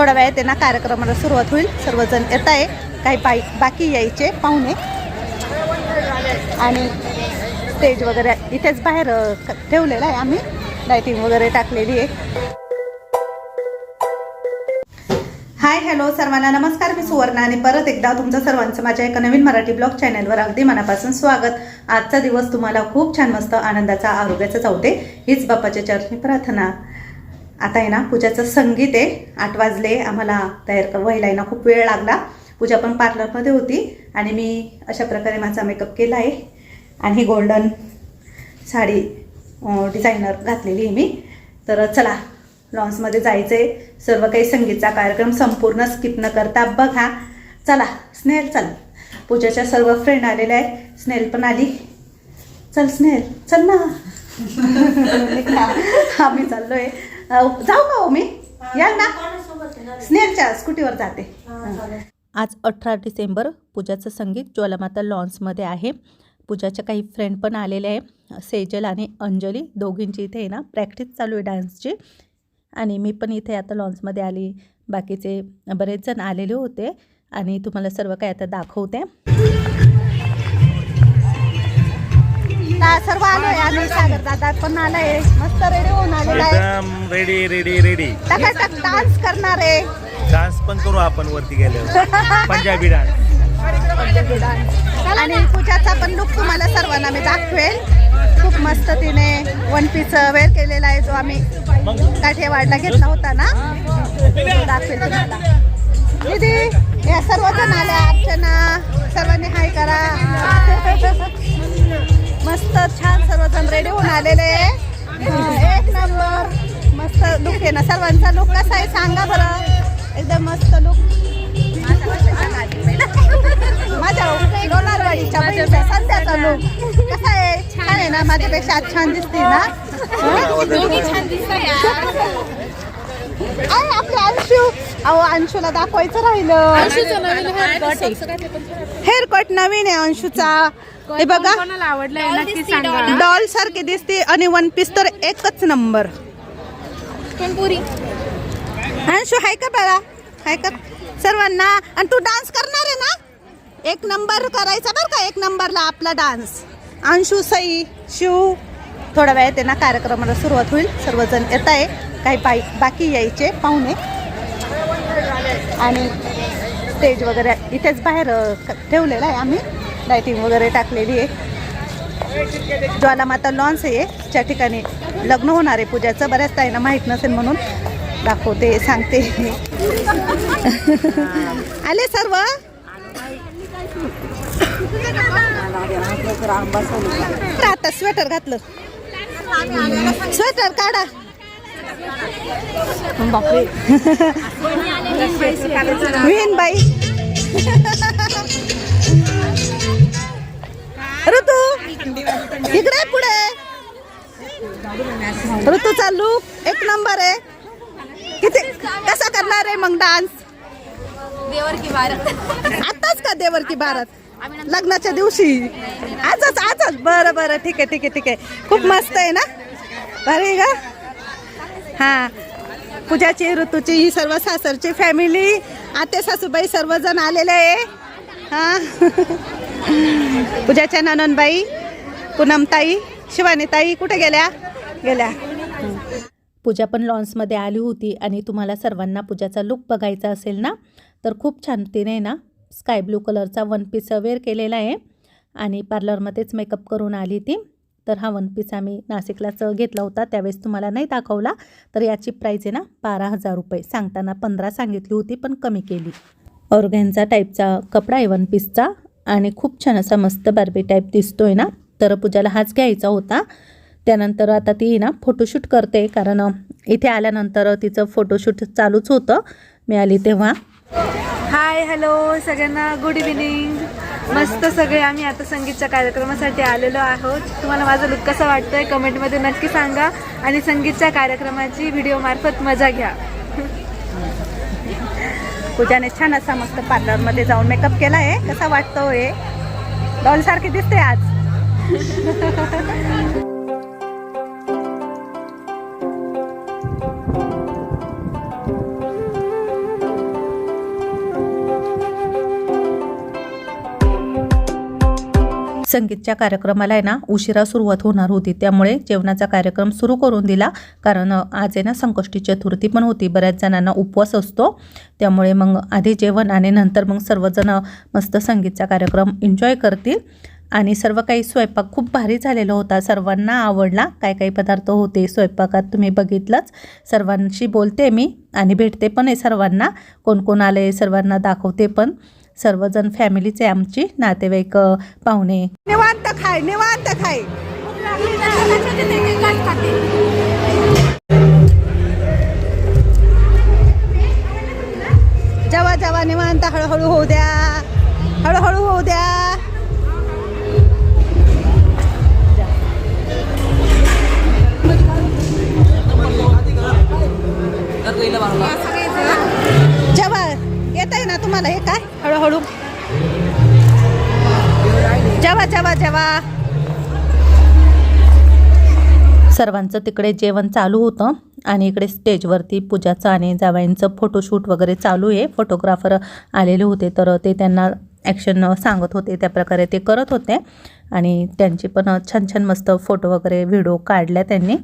थोड्या वेळात त्यांना कार्यक्रमाला सुरुवात होईल. सर्वजण येत आहे. काही बाई बाकी यायचे पाहुणे. आणि स्टेज वगैरे इथेच बाहेर ठेवलेलं आहे आम्ही. लायटिंग वगैरे टाकलेली आहे. हाय हॅलो सर्वांना. नमस्कार मी सुवर्णा आणि परत एकदा तुमचं सर्वांचं माझ्या एका नवीन मराठी ब्लॉग चॅनलवर अगदी मनापासून स्वागत. आजचा दिवस तुम्हाला खूप छान मस्त आनंदाचा आरोग्याचा जाऊते हीच बाप्पाच्या चरणी प्रार्थना. आता आहे ना पूजाचं संगीत आहे. आठ वाजले आम्हाला तयार व्हायला आहे ना खूप वेळ लागला. पूजा पण पार्लरमध्ये होती आणि मी अशा प्रकारे माझा मेकअप केला आहे. आणि ही गोल्डन साडी डिझायनर घातलेली आहे मी. तर चला लॉन्समध्ये जायचं आहे सर्व काही संगीतचा कार्यक्रम संपूर्ण स्किप न करता बघा. चला स्नेहल चल. पूजाच्या सर्व फ्रेंड आलेल्या आहे स्नेहल पण आली. चल स्नेहल चल ना. आम्ही चाललो आहे जाऊ का हो मी या ना स्नेहलच्या स्कूटीवर जाते. आज अठरा डिसेंबर पूजाचं संगीत ज्वालामाता लॉन्समध्ये आहे. पूजाच्या काही फ्रेंड पण आलेले आहे. सेजल आणि अंजली दोघींची इथे आहे ना प्रॅक्टिस चालू आहे डान्सची आणि मी पण इथे आता लॉन्समध्ये आली. बाकीचे बरेच जण आलेले होते. आणि तुम्हाला सर्व काही आता दाखवते. सर्व आलोय. आम्ही सागर दादा पण आलाय. मस्त रेडी होऊन रेडी रेडी रेडी टकाटक डान्स करणार आहे. डान्स पण करू आपण वरती गेल्यावर. पंजाबी डान्स आणि पूजाचा पण लुक तुम्हाला सर्वांना मी दाखवेल. खूप मस्त तिने वन पीस वेअर केलेला आहे जो आम्ही काठेवाडला घेतला होता ना? दाखवेल तुम्हाला. दीदी या सर्वजण आल्या. अर्चना सर्वांनी हाय करा. मस्त छान सर्वजण रेडी होऊन आलेले. एक नंबर मस्त लुक आहे ना. सर्वांचा लुक कसा आहे सांगा बरं. एकदम मस्त लुक माझ्या लोणारवाडीच्या बहिणीचा संध्याचा लुक कसा आहे? छान आहे ना. माझ्यापेक्षा आज छान दिसते ना. आहे आपले अंशू. अहो अंशूला दाखवायचं राहिलं. हेअर कट नवीन आहे अंशूचा. हे बघा. कोणाला आवडलाय? डॉल सारखी दिसते आणि वन पीस तर एकच नंबर पुरी. अंशू हाय का बरा हाय का? सर्वांना. आणि तू डान्स करणार आहे ना? एक नंबर करायचा बरं का? एक नंबरला आपला डान्स अंशू सई शिव. थोड्या वेळात आहे ना कार्यक्रमाला सुरुवात होईल. सर्वजण येत आहे. काही पाय बाकी यायचे पाहुणे. आणि स्टेज वगैरे इथेच बाहेर क- ठेवलेलं आहे आम्ही. लायटिंग वगैरे टाकलेली आहे. ज्वालामाता लॉन्स आहे. ज्या ठिकाणी लग्न होणार आहे पूजाचं. बऱ्याच ताईंना माहीत नसेल म्हणून दाखवते सांगते. आले सर्व? आता स्वेटर घातलं. स्वेटर काढा. विहीन बाई. ऋतू इकडे पुढे. ऋतूचा लूक एक नंबर आहे. किती कसा करणार आहे मग डान्स देवर की भारत. आताच का देवर की भारत? लग्नाच्या दिवशी? आजच आजच. बरं बरं. ठीक आहे ठीक आहे ठीक आहे. खूप मस्त आहे ना? बरे का? हा. पूजाची ऋतूची ही सर्व सासरची फॅमिली आते सासूबाई सर्वजण आलेले आहे. हा. पूजाच्या नननबाई पूनमताई शिवानीताई कुठे गेल्या? गेल्या. पूजा पण लॉन्समध्ये आली होती आणि तुम्हाला सर्वांना पूजाचा लुक बघायचा असेल ना तर खूप छान तिने ना स्काय ब्लू कलरचा वन पीस वेअर केलेला आहे आणि पार्लरमध्येच मेकअप करून आली ती. तर हा वन पीस आम्ही नाशिकलाच घेतला होता त्यावेळेस तुम्हाला नाही दाखवला तर याची प्राईज आहे ना बारा हजार रुपये. सांगताना पंधरा सांगितली होती पण कमी केली. ऑर्गॅनचा टाईपचा कपडा आहे वन पीसचा आणि खूप छान असा मस्त बार्बी टाईप दिसतोय ना. तर पूजाला हाच घ्यायचा होता. त्यानंतर आता ती ना फोटोशूट करते. कारण इथे आल्यानंतर तिचं फोटोशूट चालूच होतं. मी आली तेव्हा. हाय हॅलो सगळ्यांना गुड इव्हिनिंग मस्त सगळे आम्ही आता संगीतच्या कार्यक्रमासाठी आलेलो आहोत. तुम्हाला माझा लुक कसा वाटतोय कमेंटमध्ये नक्की सांगा. आणि संगीतच्या कार्यक्रमाची व्हिडिओ मार्फत मजा घ्या. पूजाने छान असा मस्त पार्लरमध्ये जाऊन मेकअप केला आहे कसा वाटतो हे डॉल सारखी दिसते आज. संगीतच्या कार्यक्रमाला आहे ना उशिरा सुरुवात होणार होती. त्यामुळे जेवणाचा कार्यक्रम सुरू करून दिला. कारण आज आहे ना संकष्टी चतुर्थी पण होती. बऱ्याच जणांना उपवास असतो. त्यामुळे मग आधी जेवण आणि नंतर मग सर्वजण मस्त संगीतचा कार्यक्रम एन्जॉय करतील. आणि सर्व काही स्वयंपाक खूप भारी झालेला होता. सर्वांना आवडला. काय काही पदार्थ होते स्वयंपाकात तुम्ही बघितलंच. सर्वांशी बोलते मी आणि भेटते पण आहे सर्वांना. कोण कोण आले सर्वांना दाखवते पण. सर्वजण फॅमिलीचे आमची नातेवाईक पाहुणे. निवांत खाय निवांत खाय. जेव्हा जेव्हा निवांत. हळूहळू होऊ द्या. हळूहळू होऊ द्या. जेव्हा येत आहे ना तुम्हाला हे काय? हळूहळू. जेव्हा जेव्हा जेव्हा. सर्वांचं तिकडे जेवण चालू होतं आणि इकडे स्टेजवरती पूजाचं आणि जावयांचं फोटोशूट वगैरे चालू आहे. फोटोग्राफर आलेले होते तर ते त्यांना ॲक्शन सांगत होते त्या प्रकारे ते करत होते. आणि त्यांची पण छान छान मस्त फोटो वगैरे व्हिडिओ काढल्या त्यांनी.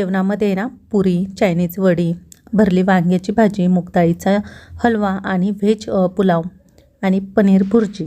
जेवणामध्ये ना पुरी चायनीज वडी भरली वांग्याची भाजी मुगडाळीचा हलवा आणि व्हेज पुलाव आणि पनीर भुर्जी.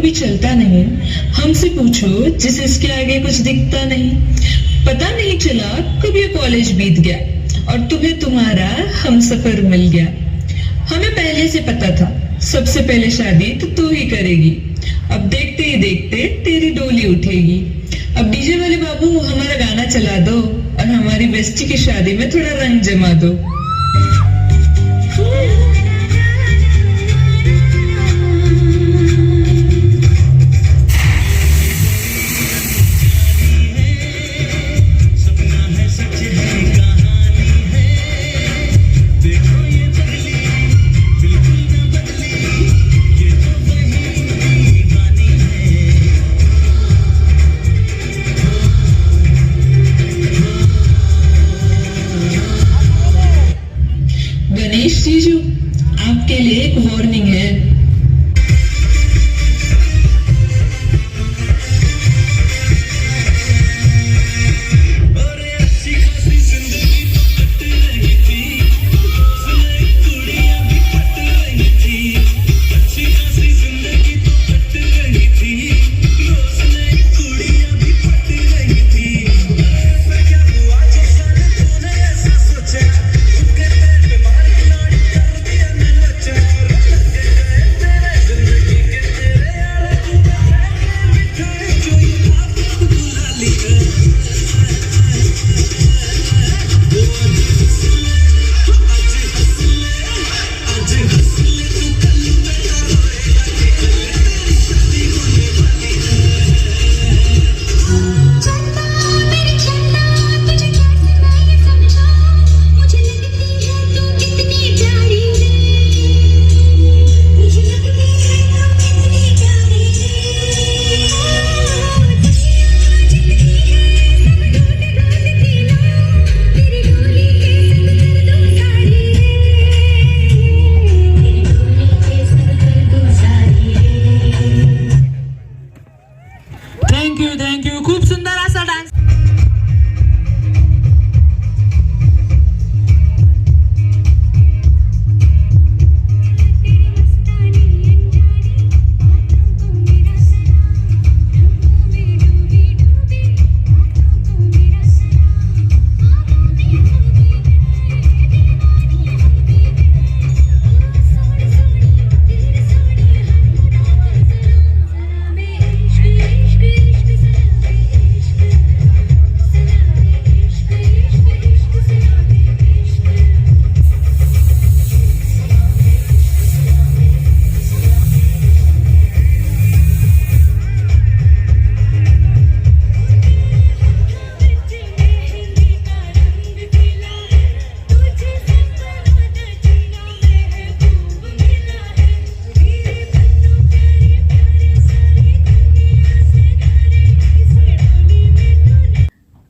कभी चलता नहीं। हमसे पूछो, जिसे इसके आगे कुछ दिखता नहीं। पता नहीं चला, कब ये कॉलेज बीत गया, और तुम्हें तुम्हारा हम सफ़र मिल गया। हमें पहले से पता था, सबसे पहले शादी तो तू ही करेगी। अब देखते ही देखते तेरी डोली उठेगी। अब डीजे वाले बाबू, हमारा गाना चला दो, और हमारी बेस्टी की शादी में थोड़ा रंग जमा दो।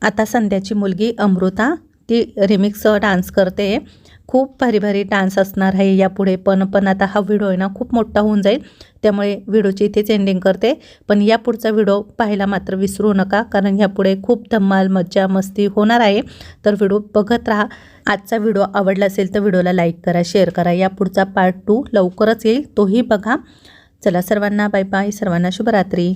आता संध्याची मुलगी अमृता ती रिमिक्स डान्स करते. खूप भारी भारी डान्स असणार आहे यापुढे पण पण आता हा व्हिडिओ आहे ना खूप मोठा होऊन जाईल. त्यामुळे व्हिडिओची इथेच एंडिंग करते. पण या पुढचा व्हिडिओ पाहायला मात्र विसरू नका कारण यापुढे खूप धम्माल मज्जा मस्ती होणार आहे. तर व्हिडिओ बघत राहा. आजचा व्हिडिओ आवडला असेल तर व्हिडिओला लाईक करा शेअर करा. या पुढचा पार्ट टू लवकरच येईल तोही बघा. चला सर्वांना बाय बाय सर्वांना शुभरात्री.